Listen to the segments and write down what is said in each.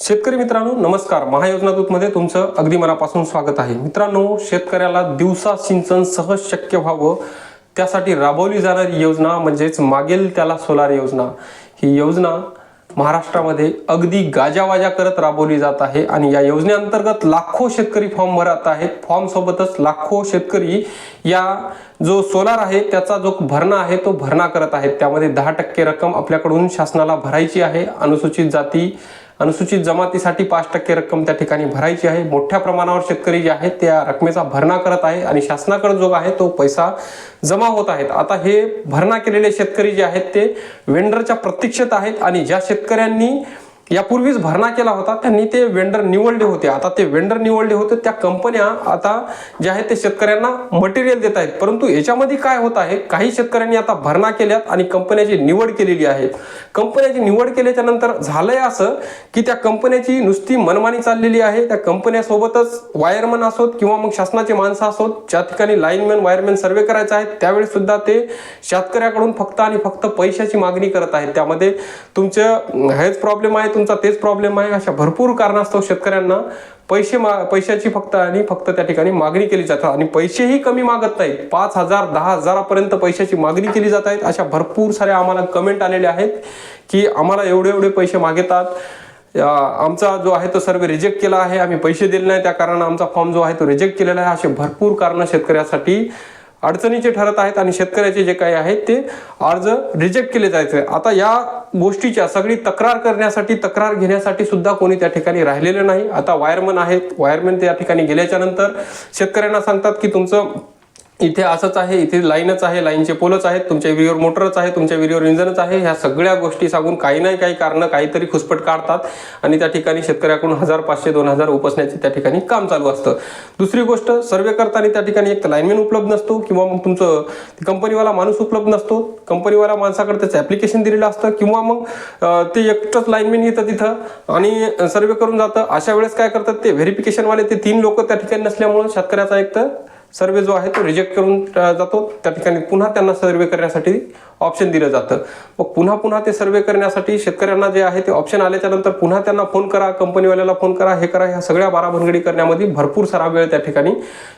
शेतकरी मित्रांनो नमस्कार. महायोजना दूतमध्ये तुमचं अगदी मनापासून स्वागत आहे. मित्रांनो शेतकऱ्याला दिवसा सिंचन सहज शक्य व्हावं त्यासाठी राबवली जाणारी योजना म्हणजेच मागेल त्याला सोलार योजना. ही योजना महाराष्ट्रामध्ये अगदी गाजावाजा करत राबवली जात आहे आणि या योजनेअंतर्गत लाखो शेतकरी फॉर्म भरत आहेत. फॉर्मसोबतच लाखो शेतकरी या जो सोलार आहे त्याचा जो भरणा आहे तो भरणा करत आहेत. त्यामध्ये दहा टक्के रक्कम आपल्याकडून शासनाला भरायची आहे. अनुसूचित जाती अनुसूचित जमातीसाठी पाच टक्के रक्कम त्या ठिकाणी भरायची आहे. मोठ्या प्रमाणावर शेतकरी जे आहेत त्या रकमेचा भरणा करत आहे आणि शासनाकडे जो आहे तो पैसा जमा होत आहेत. आता हे भरणा केलेले शेतकरी जे आहेत ते वेंडरच्या प्रतीक्षेत आहेत आणि ज्या शेतकऱ्यांनी यापूर्वीच भरणा केला होता. त्यांनी ते वेंडर निवडले होते. आता ते वेंडर निवडले होते. त्या कंपन्या आता ज्या आहेत ते शेतकऱ्यांना मटेरियल देत आहेत. परंतु याच्यामध्ये काय होत आहे? काही शेतकऱ्यांनी आता भरणा केल्यात आणि कंपन्याची निवड केलेली आहे. कंपन्याची निवड केल्याच्यानंतर झालंय असं की त्या कंपन्याची नुसती मनमानी चाललेली आहे. त्या कंपन्यासोबतच वायरमन असोत किंवा मग शासनाचे माणसं असोत ज्या ठिकाणी लाईनमॅन वायरमॅन सर्वे करायचा आहे त्यावेळी सुद्धा ते शेतकऱ्याकडून फक्त आणि फक्त पैशाची मागणी करत आहेत. त्यामध्ये तुमचं हेच प्रॉब्लेम आहे तुमचा तेच प्रॉब्लेम आहे. अशा भरपूर कारणास्तव शेतकऱ्यांना पैसे मा पैशाची फक्त आणि फक्त त्या ठिकाणी मागणी केली जातात आणि पैसेही कमी मागत नाहीत. पाच हजार दहा हजारापर्यंत पैशाची मागणी केली जात आहेत. अशा भरपूर साऱ्या आम्हाला कमेंट आलेल्या आहेत की आम्हाला एवढे एवढे पैसे मागतात. आमचा जो आहे तो सर्वे रिजेक्ट केला आहे. आम्ही पैसे दिले नाही. त्या कारणानं आमचा फॉर्म जो आहे तो रिजेक्ट केलेला आहे. असे भरपूर कारणं शेतकऱ्यासाठी अडचणीचे ठरत आहेत आणि शेतकऱ्याचे जे काही आहेत ते अर्ज रिजेक्ट केले जायचे. आता या गोष्टीच्या सगळी तक्रार करण्यासाठी तक्रार घेण्यासाठी सुद्धा कोणी त्या ठिकाणी राहिलेलं नाही. आता वायरमन आहेत. वायरमन त्या ठिकाणी गेल्याच्यानंतर शेतकऱ्यांना सांगतात की तुमचं इथे असंच आहे इथे लाईनच आहे लाईनचे पोलच आहेत तुमच्या विहिरीवर मोटरच आहे तुमच्या विहिरीवर इंजनच आहे. ह्या सगळ्या गोष्टी सांगून काही नाही काही कारण काहीतरी खुसपट काढतात आणि त्या ठिकाणी शेतकऱ्याकडून हजार पाचशे दोन हजार उपसण्याचे त्या ठिकाणी काम चालू असतं. दुसरी गोष्ट सर्वे करताना त्या ठिकाणी एक तर लाईनमॅन उपलब्ध नसतो किंवा मग तुमचं कंपनीवाला माणूस उपलब्ध नसतो. कंपनीवाला माणसाकडे त्याचं ॲप्लिकेशन दिलेलं असतं किंवा मग ते एकटंच लाईनमॅन येतं तिथं आणि सर्वे करून जातं. अशा वेळेस काय करतात ते व्हेरिफिकेशनवाले ते तीन लोक त्या ठिकाणी नसल्यामुळं शेतकऱ्याचा एक तर सर्वे जो आहे तो रिजेक्ट करून जातो. त्या ठिकाणी पुन्हा त्यांना सर्वे करण्यासाठी ऑप्शन दिलं जातं. मग पुन्हा पुन्हा ते सर्वे करण्यासाठी शेतकऱ्यांना जे आहे ते ऑप्शन आल्याच्यानंतर पुन्हा त्यांना फोन करा कंपनीवाल्याला फोन करा हे करा ह्या सगळ्या बाराभनगडी करण्यामध्ये भरपूर सारा वेळ त्या ठिकाणी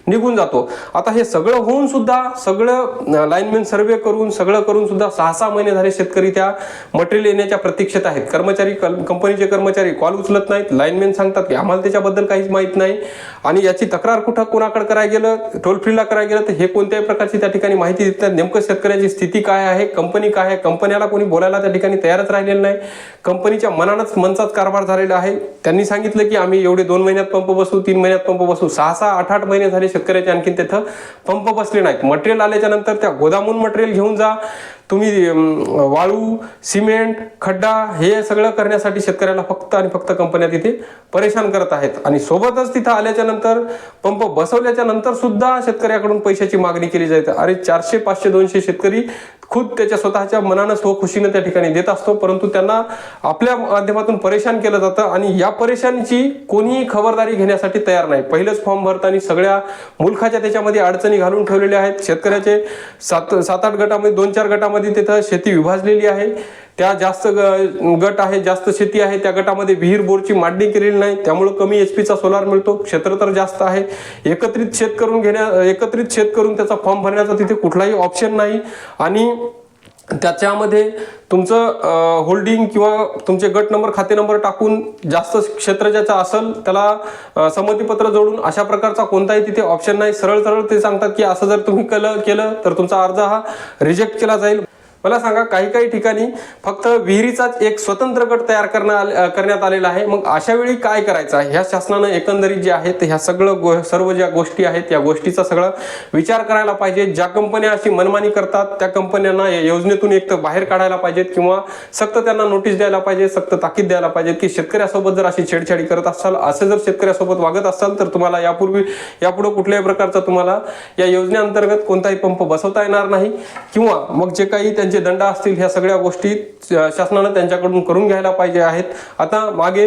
निघून जातो. आता हे सगळं होऊन सुद्धा सगळं लाईनमॅन सर्वे करून सगळं करून सुद्धा सहा सहा महिने झाले शेतकरी त्या मटेरियल येण्याच्या प्रतीक्षेत आहेत. कर्मचारी कल- कंपनीचे कर्मचारी कॉल उचलत नाहीत. लाईनमॅन सांगतात की आम्हाला त्याच्याबद्दल काहीच माहीत नाही. आणि याची तक्रार कुठं कोणाकडे करायला गेलं टोल फ्रीला करायला गेलं तर हे कोणत्याही प्रकारची त्या ठिकाणी माहिती देत नाही नेमकं शेतकऱ्याची स्थिती काय आहे? कंपनी काय आहे? कंपन्याला कोणी बोलायला त्या ठिकाणी तयारच राहिलेलं नाही. कंपनीच्या मनानच मनचाच कारभार झालेला आहे. त्यांनी सांगितलं की आम्ही एवढे दोन महिन्यात पंप बसू तीन महिन्यात पंप बसू. सहा सहा आठ आठ महिने झाले शेतकऱ्याचे आणखीन तिथं पंप बसले नाहीत. मटेरियल आल्याच्यानंतर त्या गोदामून मटेरियल घेऊन जा. तुम्ही वाळू सिमेंट खड्डा हे सगळं करण्यासाठी शेतकऱ्याला फक्त आणि फक्त कंपन्या तिथे परेशान करत आहेत. आणि सोबतच तिथं आल्याच्यानंतर पंप बसवल्याच्या नंतर सुद्धा शेतकऱ्याकडून पैशाची मागणी केली जाते. अरे चारशे पाचशे दोनशे शेतकरी खुद त्याच्या स्वतःच्या मनानं स्वखुशीनं त्या ठिकाणी देत असतो परंतु त्यांना आपल्या माध्यमातून परेशान केलं जातं आणि या परेशानीची कोणीही खबरदारी घेण्यासाठी तयार नाही. पहिलेच फॉर्म भरताना सगळ्या मुलखाच्या त्याच्यामध्ये अडचणी घालून ठेवलेल्या आहेत. शेतकऱ्याचे सात सात आठ गटामध्ये दोन चार गटामध्ये तिथं शेती विभाजलेली आहे. त्या जास्त ग- गट आहे जास्त शेती आहे. त्या गटामध्ये विहीर बोरची मांडणी केलेली नाही. त्यामुळं कमी एच पीचा सोलार मिळतो. क्षेत्र तर जास्त आहे. एकत्रित शेत करून घेण्या एकत्रित शेत करून त्याचा फॉर्म भरण्याचा तिथे कुठलाही ऑप्शन नाही. आणि त्याच्यामध्ये तुमचं होल्डिंग किंवा तुमचे गट नंबर खाते नंबर टाकून जास्त क्षेत्र ज्याचं असेल त्याला संमतीपत्र जोडून अशा प्रकारचा कोणताही तिथे ऑप्शन नाही. सरळ सरळ ते सांगतात की असं जर तुम्ही केलं केलं तर तुमचा अर्ज हा रिजेक्ट केला जाईल. मला सांगा काही काही ठिकाणी फक्त विहिरीचाच एक स्वतंत्र गट तयार करण्या करण्यात आलेला आहे. मग अशा वेळी काय करायचं आहे? ह्या शासनानं एकंदरीत जे आहे ह्या सगळं गो सर्व ज्या गोष्टी आहेत या गोष्टीचा सगळा विचार करायला पाहिजे. ज्या कंपन्या अशी मनमानी करतात त्या कंपन्यांना या योजनेतून एक तर बाहेर काढायला पाहिजेत किंवा सक्त त्यांना नोटीस द्यायला पाहिजे सक्त ताकीद द्यायला पाहिजे की शेतकऱ्यासोबत जर अशी छेडछाडी करत असाल असं जर शेतकऱ्यासोबत वागत असाल तर तुम्हाला यापूर्वी यापुढे कुठल्याही प्रकारचा तुम्हाला या योजनेअंतर्गत कोणताही पंप बसवता येणार नाही. किंवा मग जे काही त्यांचे दंड असतील ह्या सगळ्या गोष्टी शासनानं त्यांच्याकडून करून घ्यायला पाहिजे आहेत. आता मागे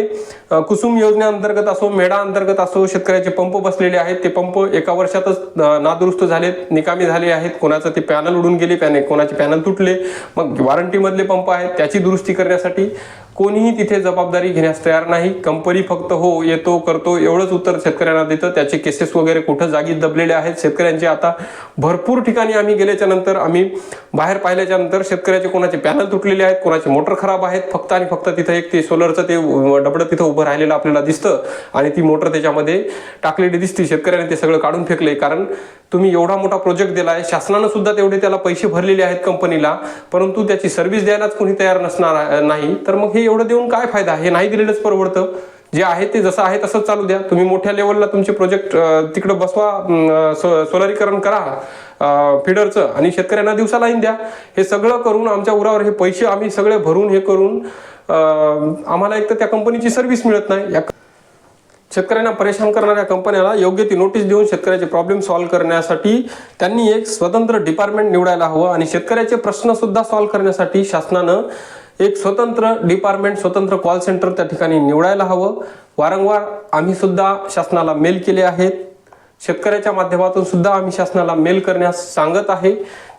कुसुम योजनेअंतर्गत असो मेडा अंतर्गत असो शेतकऱ्याचे पंप बसलेले आहेत. ते पंप एका वर्षातच नादुरुस्त झालेत निकामी झाले आहेत. कोणाचं ते पॅनल उडून गेले पॅने कोणाचे पॅनल तुटले. मग वॉरंटीमधले पंप आहेत त्याची दुरुस्ती करण्यासाठी कोणीही तिथे जबाबदारी घेण्यास तयार नाही. कंपनी फक्त हो येतो करतो एवढंच उत्तर शेतकऱ्यांना देतं. त्याचे केसेस वगैरे कुठं जागी दबलेले आहेत. शेतकऱ्यांचे आता भरपूर ठिकाणी आम्ही गेल्याच्यानंतर आम्ही बाहेर पाहिल्याच्या नंतर शेतकऱ्याचे कोणाचे पॅनल तुटलेले आहेत कोणाचे मोटर खराब आहेत. फक्त आणि फक्त तिथं एक ते सोलरचं ते डबडं तिथं उभं राहिलेलं आपल्याला दिसतं. आणि ती मोटर त्याच्यामध्ये टाकलेली दिसते. शेतकऱ्याने ते सगळं काढून फेकले कारण तुम्ही एवढा मोठा प्रोजेक्ट दिलाय. शासनानं सुद्धा तेवढे त्याला पैसे भरलेले आहेत कंपनीला. परंतु त्याची सर्व्हिस द्यायलाच कोणी तयार नसणार नाही. तर मग हे एवढं देऊन काय फायदा? हे नाही दिलेलंच परवडतं. जे आहे ते जसं आहे तसंच चालू द्या. तुम्ही मोठ्या लेवलला तुमचे प्रोजेक्ट तिकडं बसवा सो- सोलारीकरण करा फिडरचं आणि शेतकऱ्यांना दिवसा लाईन द्या. हे सगळं करून आमच्या उरावर हे पैसे आम्ही सगळे भरून हे करून आम्हाला एक तर त्या कंपनीची सर्व्हिस मिळत नाही. या शेतकऱ्यांना परेशान करणाऱ्या कंपन्याला योग्य ती नोटीस देऊन शेतकऱ्याचे प्रॉब्लेम सॉल्व्ह करण्यासाठी त्यांनी एक स्वतंत्र डिपार्टमेंट निवडायला हवं आणि शेतकऱ्याचे प्रश्नसुद्धा सॉल्व्ह करण्यासाठी शासनानं एक स्वतंत्र डिपार्टमेंट स्वतंत्र कॉल सेंटर त्या ठिकाणी निवडायला हवं. वारंवार आम्ही सुद्धा शासनाला मेल केले आहेत. शेतकऱ्याच्या माध्यमातून सुद्धा आम्ही शासनाला मेल करण्यास सांगत आहे.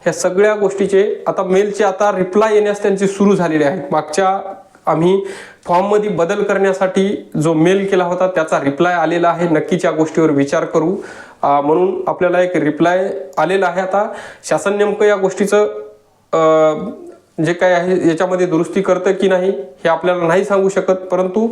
ह्या सगळ्या गोष्टीचे आता मेलचे आता रिप्लाय येण्यास त्यांचे सुरू झालेले आहेत. मागच्या आम्ही फॉर्ममध्ये बदल करण्यासाठी जो मेल केला होता त्याचा रिप्लाय आलेला आहे. नक्कीच या गोष्टीवर विचार करू. म्हणून आपल्याला एक रिप्लाय आलेला आहे आता. शासन नेमकं या गोष्टीचं जे काय आहे याच्यामध्ये दुरुस्ती करतं की नाही हे आपल्याला नाही सांगू शकत परंतु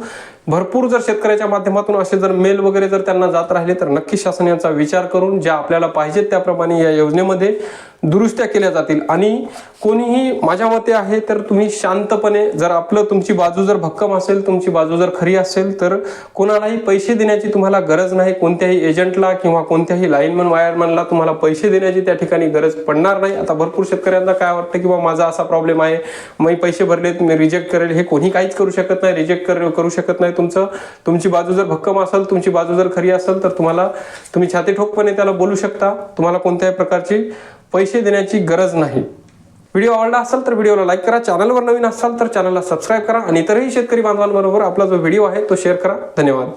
भरपूर जर शेतकऱ्याच्या माध्यमातून असे जर मेल वगैरे जर त्यांना जात राहिले तर नक्की शासन याचा विचार करून ज्या आपल्याला पाहिजेत त्याप्रमाणे या योजनेमध्ये दुरुस्त्या केल्या जातील. आणि कोणीही माझ्या मते आहे तर तुम्ही शांतपणे जर आपलं तुमची बाजू जर भक्कम असेल तुमची बाजू जर खरी असेल तर कोणालाही पैसे देण्याची तुम्हाला गरज नाही. कोणत्याही एजंटला किंवा कोणत्याही लाईनमन वायरमॅनला तुम्हाला पैसे देण्याची त्या ठिकाणी गरज पडणार नाही. आता भरपूर शेतकऱ्यांना काय वाटतं किंवा माझा असा प्रॉब्लेम आहे. मी पैसे भरलेत मी रिजेक्ट करेल. हे कोणी काहीच करू शकत नाही. रिजेक्ट करू शकत नाही. तुमचं. तुमची बाजू जर भक्कम असेल तुमची बाजू जर खरी असेल तर तुम्हाला तुम्ही छाती ठोकपणे त्याला बोलू शकता. तुम्हाला कोणत्याही प्रकारची पैसे देण्याची गरज नाही. व्हिडिओ आवडला असेल तर व्हिडिओला लाईक करा. चॅनलवर नवीन असाल तर चॅनलला सबस्क्राईब करा. आणि इतरही शेतकरी बांधवांबरोबर आपला जो व्हिडिओ आहे तो शेअर करा. धन्यवाद.